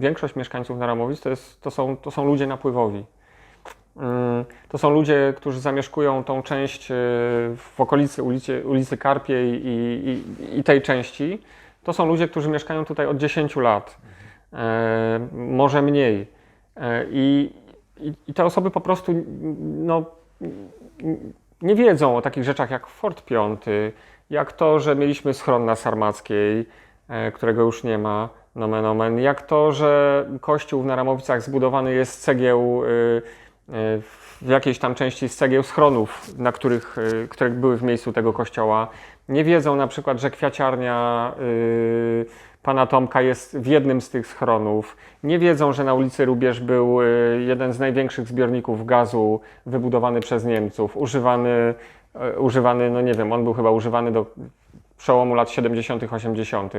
większość mieszkańców Naramowic to, jest, to, są, to są ludzie napływowi. Mm, To są ludzie, którzy zamieszkują tą część y, w okolicy ulicy, ulicy Karpiej i, i, i tej części. To są ludzie, którzy mieszkają tutaj od 10 lat, e, może mniej. E, I, i, te osoby po prostu no, nie wiedzą o takich rzeczach jak Fort Piąty, jak to, że mieliśmy schron na Sarmackiej, e, którego już nie ma, nomen omen, jak to, że kościół w Naramowicach zbudowany jest z cegieł, y, y, w jakiejś tam części z cegieł schronów, na których, y, które były w miejscu tego kościoła. Nie wiedzą na przykład, że kwiaciarnia pana Tomka jest w jednym z tych schronów. Nie wiedzą, że na ulicy Rubież był jeden z największych zbiorników gazu wybudowany przez Niemców, używany, używany, no nie wiem, on był chyba używany do przełomu lat 70., 80.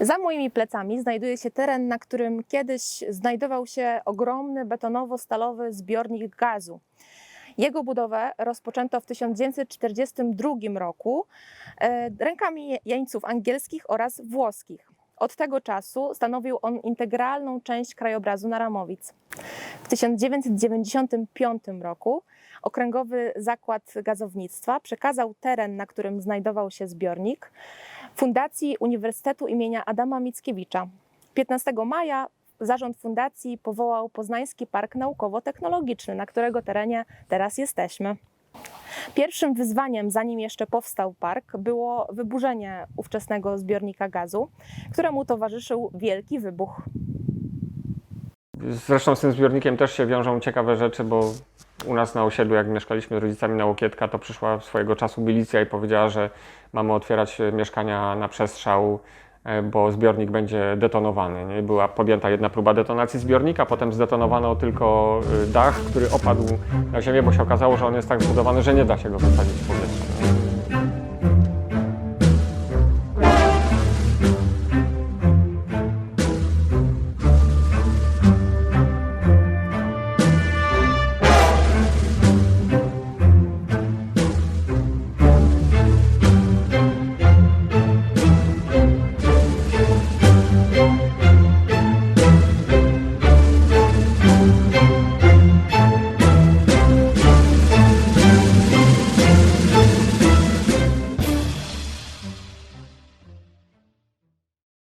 Za moimi plecami znajduje się teren, na którym kiedyś znajdował się ogromny betonowo-stalowy zbiornik gazu. Jego budowę rozpoczęto w 1942 roku e, rękami jeńców angielskich oraz włoskich. Od tego czasu stanowił on integralną część krajobrazu Naramowic. W 1995 roku Okręgowy Zakład Gazownictwa przekazał teren, na którym znajdował się zbiornik, Fundacji Uniwersytetu imienia Adama Mickiewicza. 15 maja zarząd fundacji powołał Poznański Park Naukowo-Technologiczny, na którego terenie teraz jesteśmy. Pierwszym wyzwaniem, zanim jeszcze powstał park, było wyburzenie ówczesnego zbiornika gazu, któremu towarzyszył wielki wybuch. Zresztą z tym zbiornikiem też się wiążą ciekawe rzeczy, bo u nas na osiedlu, jak mieszkaliśmy z rodzicami na Łokietka, to przyszła swojego czasu milicja i powiedziała, że mamy otwierać e, mieszkania na przestrzał, e, bo zbiornik będzie detonowany. Nie? Była podjęta jedna próba detonacji zbiornika, potem zdetonowano tylko e, dach, który opadł na ziemię, bo się okazało, że on jest tak zbudowany, że nie da się go wysadzić w powietrze.